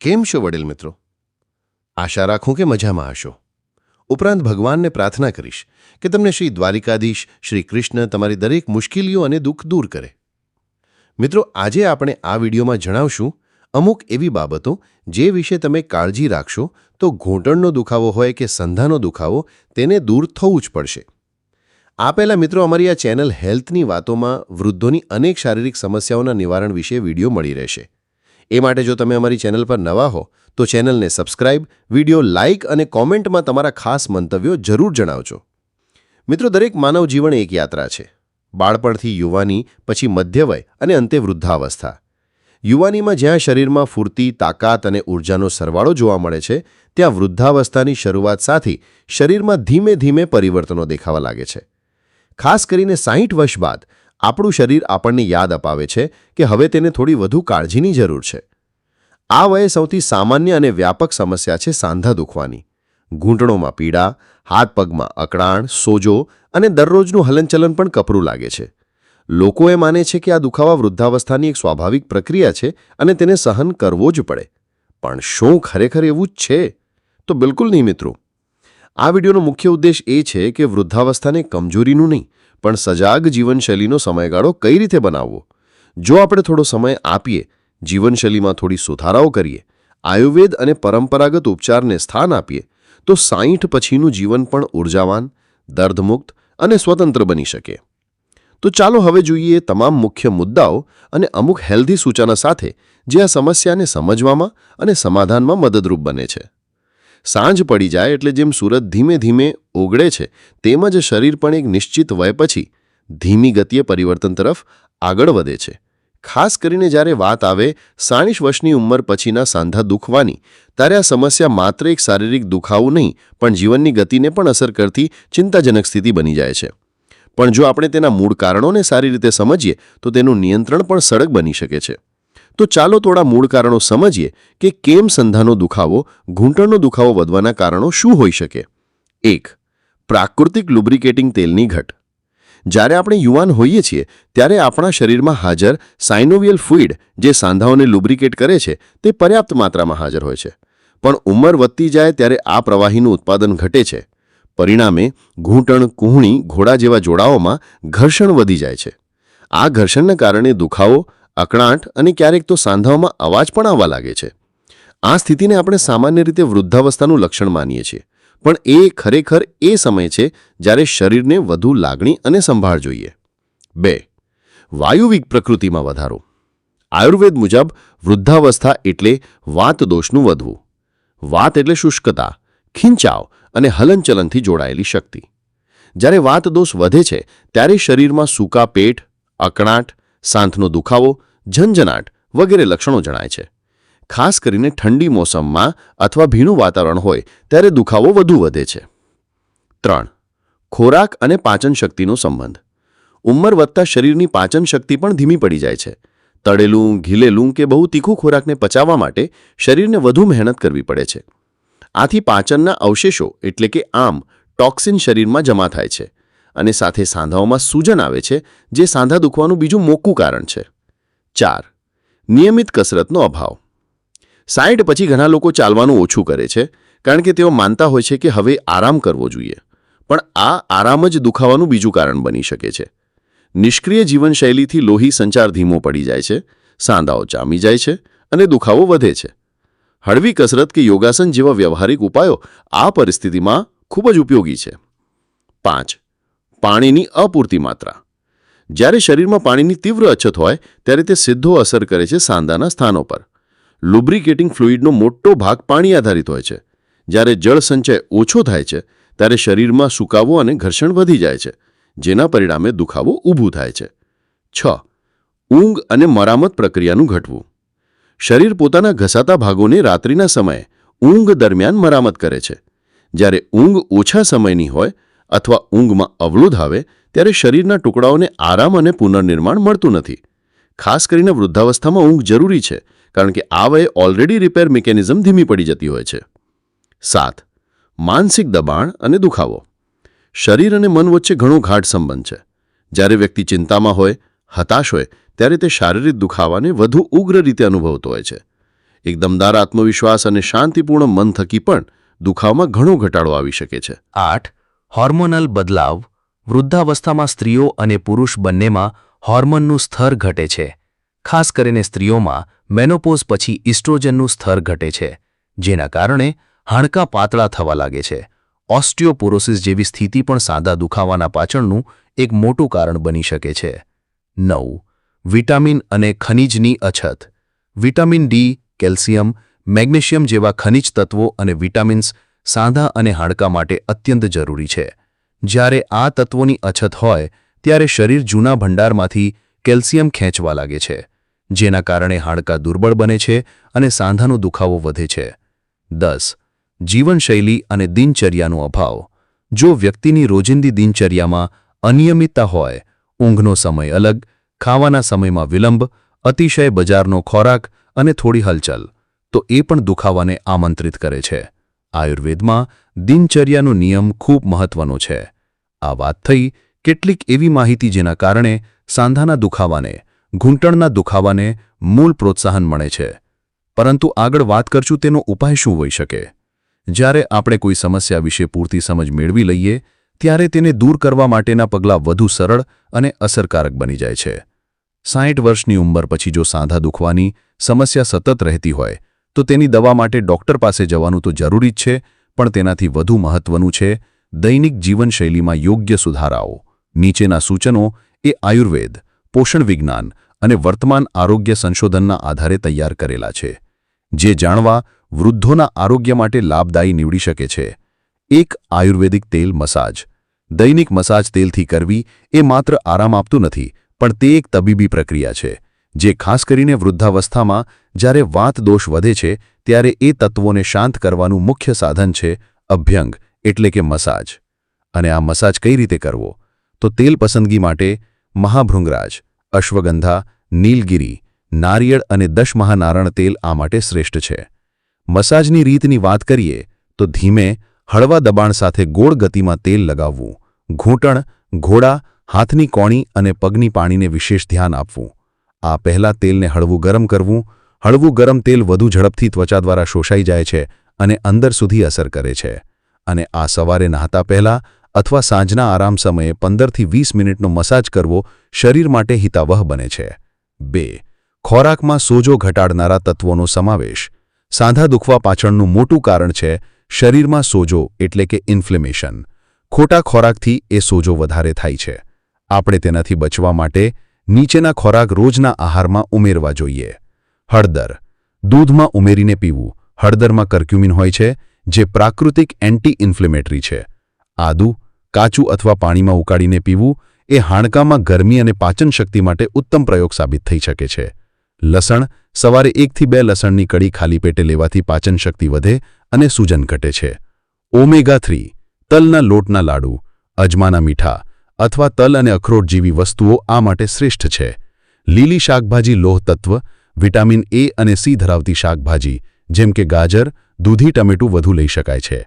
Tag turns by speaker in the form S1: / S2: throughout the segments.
S1: કેમ છો વડીલ મિત્રો? આશા રાખું કે મજામાં હશો. ઉપરાંત ભગવાનને પ્રાર્થના કરીશ કે તમને શ્રી દ્વારિકાધીશ, શ્રી કૃષ્ણ તમારી દરેક મુશ્કેલીઓ અને દુઃખ દૂર કરે. મિત્રો, આજે આપણે આ વિડીયોમાં જણાવશું અમુક એવી બાબતો જે વિશે તમે કાળજી રાખશો તો ઘૂંટણનો દુખાવો હોય કે સંધાનો દુખાવો તેને દૂર થવું જ પડશે. આ પહેલાં મિત્રો અમારી આ ચેનલ હેલ્થની વાતોમાં વૃદ્ધોની અનેક શારીરિક સમસ્યાઓના નિવારણ વિશે વીડિયો મળી રહેશે. એ માટે જો તમે અમારી ચેનલ પર નવા હો, તો ચેનલને સબસ્ક્રાઇબ, વીડિયો લાઇક અને કોમેન્ટમાં તમારા ખાસ મંતવ્યો જરૂર જણાવજો. મિત્રો, દરેક માનવ જીવન એક યાત્રા છે. બાળપણથી યુવાની, પછી મધ્યવય અને અંતે વૃદ્ધાવસ્થા. યુવાનીમાં જ્યાં શરીરમાં ફૂર્તિ, તાકાત અને ઊર્જાનો સરવાળો જોવા મળે છે, ત્યાં વૃદ્ધાવસ્થાની શરૂઆત સાથે શરીરમાં ધીમે ધીમે પરિવર્તનો દેખાવા લાગે છે. ખાસ કરીને સાહીઠ વર્ષ બાદ આપણું શરીર આપણને યાદ અપાવે છે કે હવે તેને થોડી વધુ કાળજીની જરૂર છે. આ વયે સૌથી સામાન્ય અને વ્યાપક સમસ્યા છે સાંધા દુખવાની. ઘૂંટણોમાં પીડા, હાથ પગમાં અકળાણ, સોજો અને દરરોજનું હલનચલન પણ કપરું લાગે છે. લોકો એ માને છે કે આ દુખાવા વૃદ્ધાવસ્થાની એક સ્વાભાવિક પ્રક્રિયા છે અને તેને સહન કરવો જ પડે. પણ શું ખરેખર એવું જ છે? તો બિલકુલ નહીં, મિત્રો. આ વિડીયોનો મુખ્ય ઉદ્દેશ એ છે કે વૃદ્ધાવસ્થાને કમજોરીનું નહીં પણ સજાગ જીવનશૈલીનો સમયગાળો કઈ રીતે બનાવવો? જો આપણે થોડો સમય આપીએ, જીવનશૈલીમાં થોડી સુધારાઓ કરીએ, આયુર્વેદ અને પરંપરાગત ઉપચારને સ્થાન આપીએ, તો સાહીઠ પછીનું જીવન પણ ઉર્જાવાન, દર્દમુક્ત અને સ્વતંત્ર બની શકે. તો ચાલો હવે જોઈએ તમામ મુખ્ય મુદ્દાઓ અને અમુક હેલ્ધી સૂચના સાથે જે આ સમસ્યાને સમજવામાં અને સમાધાનમાં મદદરૂપ બને છે. સાંજ પડી જાય એટલે જેમ સુરત ધીમે ધીમે ઓગળે છે, તેમ જ શરીર પણ એક નિશ્ચિત વય પછી ધીમી ગતિએ પરિવર્તન તરફ આગળ વધે છે. ખાસ કરીને જ્યારે વાત આવે સાણીસ વર્ષની ઉંમર પછીના સાંધા દુખવાની, ત્યારે આ સમસ્યા માત્ર એક શારીરિક દુખાવું નહીં, પણ જીવનની ગતિને પણ અસર કરતી ચિંતાજનક સ્થિતિ બની જાય છે. પણ જો આપણે તેના મૂળ કારણોને સારી રીતે સમજીએ, તો તેનું નિયંત્રણ પણ સડક બની શકે છે. તો ચાલો થોડા મૂળ કારણો સમજીએ કે કેમ સંધાનો દુખાવો, ઘૂંટણનો દુખાવો વધવાના કારણો શું હોઈ શકે. એક, પ્રાકૃતિક લુબ્રિકેટિંગ તેલની ઘટ. જ્યારે આપણે યુવાન હોઈએ છીએ, ત્યારે આપણા શરીરમાં હાજર સાઇનોવિયલ ફ્લુઇડ જે સાંધાઓને લુબ્રિકેટ કરે છે, તે પર્યાપ્ત માત્રામાં હાજર હોય છે. પણ ઉંમર વધતી જાય ત્યારે આ પ્રવાહીનું ઉત્પાદન ઘટે છે. પરિણામે, ઘૂંટણ, કુહણી, ઘોડા જેવા જોડાઓમાં ઘર્ષણ વધી જાય છે. આ ઘર્ષણના કારણે દુખાવો અકળાંટ અને ક્યારેક તો સાંધાઓમાં અવાજ પણ આવવા લાગે છે. આ સ્થિતિને આપણે સામાન્ય રીતે વૃદ્ધાવસ્થાનું લક્ષણ માનીએ છીએ. પણ એ ખરેખર એ સમય છે જ્યારે શરીરને વધુ લાગણી અને સંભાળ જોઈએ. બે, વાયુવિક પ્રકૃતિમાં વધારો. આયુર્વેદ મુજબ વૃદ્ધાવસ્થા એટલે વાત દોષનું વધવું. વાત એટલે શુષ્કતા, ખીંચાવ અને હલનચલનથી જોડાયેલી શક્તિ. જ્યારે વાત દોષ વધે છે ત્યારે શરીરમાં સૂકા પેટ, અકળાટ સાંથનો દુખાવો, ઝંઝનાટ વગેરે લક્ષણો જણાય છે. ખાસ કરીને ઠંડી મોસમમાં અથવા ભીનું વાતાવરણ હોય ત્યારે દુખાવો વધુ વધે છે. ત્રણ. ખોરાક અને પાચન શક્તિનો સંબંધ. ઉંમર વધતા શરીરની પાચન શક્તિ પણ ધીમી પડી જાય છે. તળેલું, ઘીલેલું કે બહુ તીખું ખોરાકને પચાવવા માટે શરીરને વધુ મહેનત કરવી પડે છે. આથી પાચનના અવશેષો એટલે કે આમ, ટોક્સિન શરીરમાં જમા થાય છે. અને સાથે સાંધાઓમાં સૂજન આવે છે, જે સાંધા દુખવાનું બીજું મોકું કારણ છે. ચાર, નિયમિત કસરતનો અભાવ. સાઈઠ પછી ઘણા લોકો ચાલવાનું ઓછું કરે છે, કારણ કે તેઓ માનતા હોય છે કે હવે આરામ કરવો જોઈએ. પણ આ આરામ જ દુખાવાનું બીજું કારણ બની શકે છે. નિષ્ક્રિય જીવનશૈલીથી લોહી સંચાર ધીમો પડી જાય છે, સાંધાઓ ચામી જાય છે અને દુખાવો વધે છે. હળવી કસરત કે યોગાસન જેવા વ્યવહારિક ઉપાયો આ પરિસ્થિતિમાં ખૂબ જ ઉપયોગી છે. પાંચ પાણીની અપૂરતી માત્રા. જ્યારે શરીરમાં પાણીની તીવ્ર અછત હોય, ત્યારે તે સીધો અસર કરે છે સાંધાના સ્થાનો પર. લુબ્રિકેટિંગ ફ્લુઇડનો મોટો ભાગ પાણી આધારિત હોય છે. જ્યારે જળ સંચય ઓછો થાય છે, ત્યારે શરીરમાં સુકાવો અને ઘર્ષણ વધી જાય છે, જેના પરિણામે દુખાવો ઊભું થાય છે. છ. ઊંઘ અને મરામત પ્રક્રિયાનું ઘટવું. શરીર પોતાના ઘસાતા ભાગોને રાત્રિના સમયે ઊંઘ દરમિયાન મરામત કરે છે. જ્યારે ઊંઘ ઓછા સમયની હોય અથવા ઊંઘમાં અવરોધ આવે, ત્યારે શરીરના ટુકડાઓને આરામ અને પુનર્નિર્માણ મળતું નથી. ખાસ કરીને વૃદ્ધાવસ્થામાં ઊંઘ જરૂરી છે, કારણ કે આ વયે ઓલરેડી રિપેર મિકેનિઝમ ધીમી પડી જતી હોય છે. સાત, માનસિક દબાણ અને દુખાવો. શરીર અને મન વચ્ચે ઘણો ગાઢ સંબંધ છે. જ્યારે વ્યક્તિ ચિંતામાં હોય, હતાશ હોય, ત્યારે તે શારીરિક દુખાવાને વધુ ઉગ્ર રીતે અનુભવતો હોય છે. એક દમદાર આત્મવિશ્વાસ અને શાંતિપૂર્ણ મન થકી પણ દુખાવમાં ઘણો ઘટાડો આવી શકે છે.
S2: આઠ હોર્મોનલ બદલાવ વૃદ્ધાવસ્થામાં સ્ત્રીઓ અને પુરુષ બંનેમાં હોર્મોનનું સ્તર ઘટે છે. ખાસ કરીને સ્ત્રીઓમાં મેનોપોઝ પછી ઇસ્ટ્રોજનનું સ્તર ઘટે છે, જેના કારણે હાડકાં પાતળા થવા લાગે છે. ઓસ્ટિયોપોરોસિસ જેવી સ્થિતિ પણ સાદા દુખાવાના પાછળનું એક મોટું કારણ બની શકે છે. નવ. વિટામિન અને ખનિજની અછત. વિટામિન ડી, કેલ્શિયમ, મેગ્નેશિયમ જેવા ખનિજ તત્વો અને વિટામિન્સ સાંધા અને હાડકાં માટે અત્યંત જરૂરી છે. જ્યારે આ તત્વોની અછત હોય, ત્યારે શરીર જૂના ભંડારમાંથી કેલ્શિયમ ખેંચવા લાગે છે, જેના કારણે હાડકાં દુર્બળ બને છે અને સાંધાનો દુખાવો વધે છે. દસ. જીવનશૈલી અને દિનચર્યાનો અભાવ. જો વ્યક્તિની રોજિંદી દિનચર્યામાં અનિયમિતતા હોય, ઊંઘનો સમય અલગ, ખાવાના સમયમાં વિલંબ, અતિશય બજારનો ખોરાક અને થોડી હલચલ, તો એ પણ દુખાવાને આમંત્રિત કરે છે. આયુર્વેદમાં દિનચર્યાનો નિયમ ખૂબ મહત્વનો છે. આ વાત થઈ કેટલીક એવી માહિતી જેના કારણે સાંધાના દુખાવાને, ઘૂંટણના દુખાવાને મૂળ પ્રોત્સાહન મળે છે. પરંતુ આગળ વાત કરશું તેનો ઉપાય શું હોઈ શકે? જ્યારે આપણે કોઈ સમસ્યા વિશે પૂરતી સમજ મેળવી લઈએ, ત્યારે તેને દૂર કરવા માટેના પગલાં વધુ સરળ અને અસરકારક બની જાય છે. સાઠ વર્ષની ઉંમર પછી જો સાંધા દુખવાની સમસ્યા સતત રહેતી હોય તો તેની દવા માટે ડોક્ટર પાસે જવાનું તો જરૂરી જ છે, પણ તેનાથી વધુ મહત્વનું છે દૈનિક જીવનશૈલીમાં યોગ્ય સુધારાઓ. નીચેના સૂચનો એ આયુર્વેદ, પોષણ વિજ્ઞાન અને વર્તમાન આરોગ્ય સંશોધનના આધારે તૈયાર કરેલા છે. જે જાણવા વૃદ્ધોના આરોગ્ય માટે લાભદાયી નીવડી શકે છે. એક આયુર્વેદિક તેલ મસાજ. દૈનિક મસાજ તેલથી કરવી એ માત્ર આરામ આપતું નથી, પણ તે એક તબીબી પ્રક્રિયા છે. જે ખાસ કરીને વૃદ્ધાવસ્થામાં જ્યારે વાત દોષ વધે છે, ત્યારે એ તત્વોને શાંત કરવાનું મુખ્ય સાધન છે અભ્યંગ, એટલે કે મસાજ. અને આ મસાજ કઈ રીતે કરવો? તો તેલ પસંદગી માટે મહાભૃંગરાજ, અશ્વગંધા, નીલગિરી, નારિયેળ અને દશ મહાનારણ તેલ આ માટે શ્રેષ્ઠ છે. મસાજની રીતની વાત કરીએ, તો ધીમે હળવા દબાણ સાથે ગોળ ગતિમાં તેલ લગાવવું, ઘૂંટણ, ઘોડા, હાથની કોણી અને પગની પાણીને વિશેષ ધ્યાન આપવું. આ પહેલા તેલને હળવું ગરમ કરવું, હળવું ગરમ તેલ વધુ ઝડપથી ત્વચા દ્વારા શોષાઈ જાય છે અને અંદર સુધી અસર કરે છે. અને આ સવારે નહાતા પહેલા અથવા સાંજના આરામ સમયે પંદરથી વીસ મિનિટનો મસાજ કરવો શરીર માટે હિતાવહ બને છે. બે, ખોરાકમાં સોજો ઘટાડનારા તત્વોનો સમાવેશ. સાંધા દુખવા પાછળનું મોટું કારણ છે શરીરમાં સોજો એટલે કે ઇન્ફ્લેમેશન ખોટા ખોરાકથી એ સોજો વધારે થાય છે. આપણે તેનાથી બચવા માટે નીચેના ખોરાક રોજના આહારમાં ઉમેરવા જોઈએ. હળદર. દૂધમાં ઉમેરીને પીવું. હળદરમાં કર્ક્યુમિન હોય છે, જે પ્રાકૃતિક એન્ટી ઇન્ફ્લેમેટરી છે. આદુ, કાચું અથવા પાણીમાં ઉકાળીને પીવું, એ હાડકામાં ગરમી અને પાચન શક્તિ માટે ઉત્તમ પ્રયોગ સાબિત થઈ શકે છે. લસણ. સવારે એકથી બે લસણની કડી ખાલી પેટે લેવાથી પાચન શક્તિ વધે અને સૂજન ઘટે છે. Omega three. તલના લોટના લાડુ. અજમાના મીઠા. અથવા તલ અને અખરોટ જેવી વસ્તુઓ આ માટે શ્રેષ્ઠ છે. લીલી શાકભાજી લોહ વિટામિન એ અને સી ધરાવતી શાકભાજી, જેમ કે ગાજર, દૂધી, ટમેટું વધુ લઈ શકાય છે.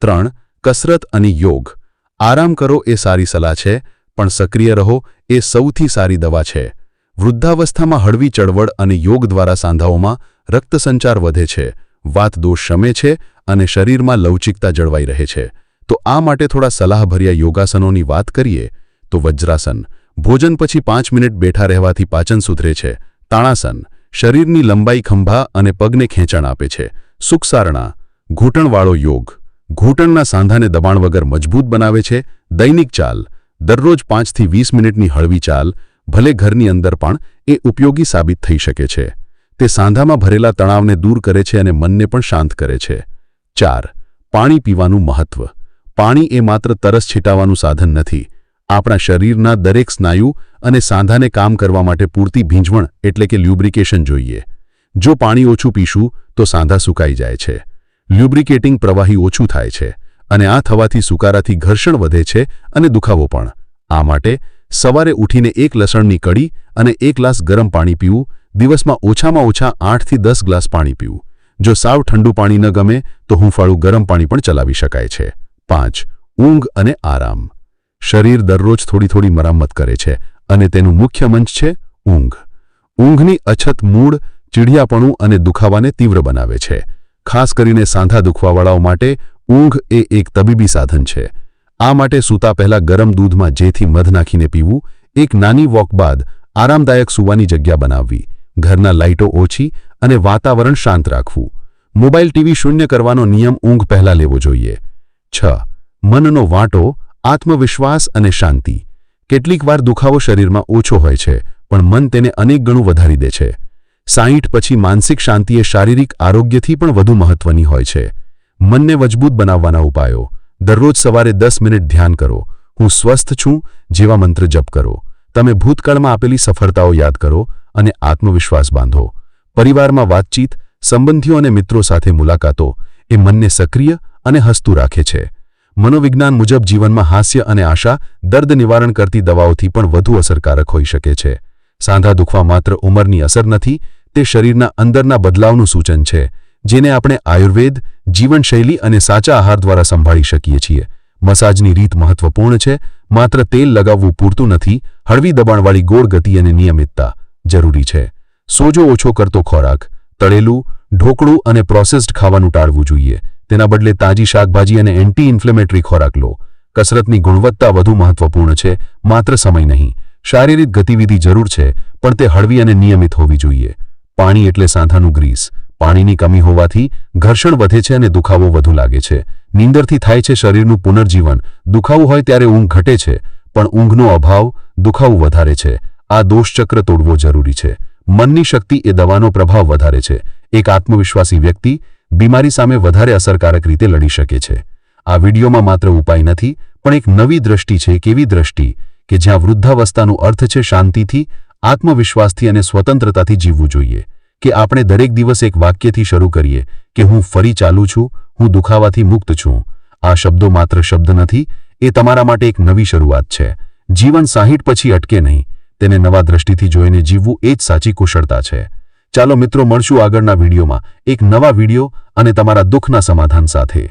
S2: ત્રણ, કસરત અને યોગ. આરામ કરો એ સારી સલાહ છે, પણ સક્રિય રહો એ સૌથી સારી દવા છે. વૃદ્ધાવસ્થામાં હળવી ચળવળ અને યોગ દ્વારા સાંધાઓમાં રક્તસંચાર વધે છે. વાત દોષ શમે છે અને શરીરમાં લવચિકતા જળવાઈ રહે છે. તો આ માટે થોડા સલાહભર્યા યોગાસનોની વાત કરીએ તો વજ્રાસન, ભોજન પછી પાંચ મિનિટ બેઠા રહેવાથી પાચન સુધરે છે. તાણાસન, શરીરની લંબાઈ ખંભા અને પગને ખેંચાણ આપે છે. સુખસારણા, ઘૂંટણવાળો યોગ, ઘૂંટણના સાંધાને દબાણ વગર મજબૂત બનાવે છે. દૈનિક ચાલ, દરરોજ પાંચથી વીસ મિનિટની હળવી ચાલ, ભલે ઘરની અંદર પણ એ ઉપયોગી સાબિત થઈ શકે છે. તે સાંધામાં ભરેલા તણાવને દૂર કરે છે અને મનને પણ શાંત કરે છે. ચાર, પાણી પીવાનું મહત્વ. પાણી એ માત્ર તરસ છીટાવાનું સાધન નથી. આપણા શરીરના દરેક સ્નાયુ અને સાંધાને કામ કરવા માટે પૂરતી ભીંજવણ એટલે કે લ્યુબ્રિકેશન જોઈએ. જો પાણી ઓછું પીશું, તો સાંધા સુકાઈ જાય છે. લ્યુબ્રિકેટિંગ પ્રવાહી ઓછું થાય છે અને આ થવાથી સુકારાથી ઘર્ષણ વધે છે અને દુખાવો પણ. આ માટે સવારે ઉઠીને એક લસણની કડી અને એક ગ્લાસ ગરમ પાણી પીવું, દિવસમાં ઓછામાં ઓછા આઠથી દસ ગ્લાસ પાણી પીવું. જો સાવ ઠંડુ પાણી ન ગમે, તો હુંફાળું ગરમ પાણી પણ ચલાવી શકાય છે. પાંચ, ઊંઘ અને આરામ. શરીર દરરોજ થોડી થોડી મરામત કરે છે અને તેનું મુખ્ય મંચ છે ઊંઘ. ઊંઘની અછત મૂળ, ચીડિયાપણું અને દુખાવાને તીવ્ર બનાવે છે. ખાસ કરીને સાંધા દુખવાવાળાઓ માટે ઊંઘ એ એક તબીબી સાધન છે. આ માટે સૂતા પહેલા ગરમ દૂધમાં જેથી મધ નાખીને પીવું, એક નાની વોક બાદ આરામદાયક સૂવાની જગ્યા બનાવવી, ઘરના લાઇટો ઓછી અને વાતાવરણ શાંત રાખવું. મોબાઈલ ટીવી શૂન્ય કરવાનો નિયમ ઊંઘ પહેલા લેવો જોઈએ. છ મનનો વાંટો, આત્મવિશ્વાસ અને શાંતિ. કેટલીકવાર દુખાવો શરીરમાં ઓછો હોય છે, પણ મન તેને અનેક ગણું વધારી દે છે. સાહીઠ પછી માનસિક શાંતિ એ શારીરિક આરોગ્યથી પણ વધુ મહત્વની હોય છે. મનને મજબૂત બનાવવાના ઉપાયો. દરરોજ સવારે દસ મિનિટ ધ્યાન કરો. હું સ્વસ્થ છું, જેવા મંત્ર જપ કરો. તમે ભૂતકાળમાં આપેલી સફળતાઓ યાદ કરો અને આત્મવિશ્વાસ બાંધો. પરિવારમાં વાતચીત, સંબંધીઓ અને મિત્રો સાથે મુલાકાતો એ મનને સક્રિય અને હસતું રાખે છે. મનોવિજ્ઞાન મુજબ જીવનમાં હાસ્ય અને આશા દર્દ નિવારણ કરતી દવાઓથી પણ વધુ અસરકારક હોઈ શકે છે. સાંધા દુખવા માત્ર ઉંમરની અસર નથી, તે શરીરના અંદરના બદલાવનું સૂચન છે, જેને આપણે આયુર્વેદ, જીવનશૈલી અને સાચા આહાર દ્વારા સંભાળી શકીએ છીએ. મસાજની રીત મહત્વપૂર્ણ છે, માત્ર તેલ લગાવવું પૂરતું નથી, હળવી દબાણવાળી ગોળ ગતિ અને નિયમિતતા જરૂરી છે. સોજો ઓછો કરતો ખોરાક, તળેલું, ઢોકળું અને પ્રોસેસ્ડ ખાવાનું ટાળવું જોઈએ. તેના બદલે તાજી શાકભાજી અને એન્ટી ઇન્ફ્લેમેટરી ખોરાક લો. કસરતની ગુણવત્તા વધુ મહત્વપૂર્ણ છે, માત્ર સમય નહીં. શારીરિક ગતિવિધિ જરૂર છે, પણ તે હળવી અને નિયમિત હોવી જોઈએ. પાણી એટલે સાંધાનું ગ્રીસ. પાણીની કમી હોવાથી ઘર્ષણ વધે છે અને દુખાવો વધુ લાગે છે. નીંદરથી થાય છે શરીરનું પુનર્જીવન. દુખાવું હોય ત્યારે ઊંઘ ઘટે છે, પણ ઊંઘનો અભાવ દુખાવું વધારે છે. આ દોષચક્ર તોડવો જરૂરી છે. મનની શક્તિ એ દવાનો પ્રભાવ વધારે છે. એક આત્મવિશ્વાસી વ્યક્તિ બીમારી સામે વધારે અસરકારક રીતે લડી શકે છે. આ વિડીયોમાં માત્ર ઉપાય નથી, પણ એક નવી દ્રષ્ટિ છે કેવી દ્રષ્ટિ કે જ્યાં વૃદ્ધાવસ્થાનો અર્થ છે શાંતિથી, આત્મવિશ્વાસથી અને સ્વતંત્રતાથી જીવવું જોઈએ. કે આપણે દરેક દિવસ એક વાક્યથી શરૂ કરીએ કે હું ફરી ચાલુ છું, હું દુખાવાથી મુક્ત છું. આ શબ્દો માત્ર શબ્દ નથી, એ તમારા માટે એક નવી શરૂઆત છે. જીવન સાહીઠ પછી અટકે નહીં. તેને નવા દ્રષ્ટિથી જોઈને જીવવું એ જ સાચી કુશળતા છે. ચાલો મિત્રો મળશું આગળના વિડીયોમાં એક નવા વીડિયો અને તમારા દુઃખના સમાધાન સાથે.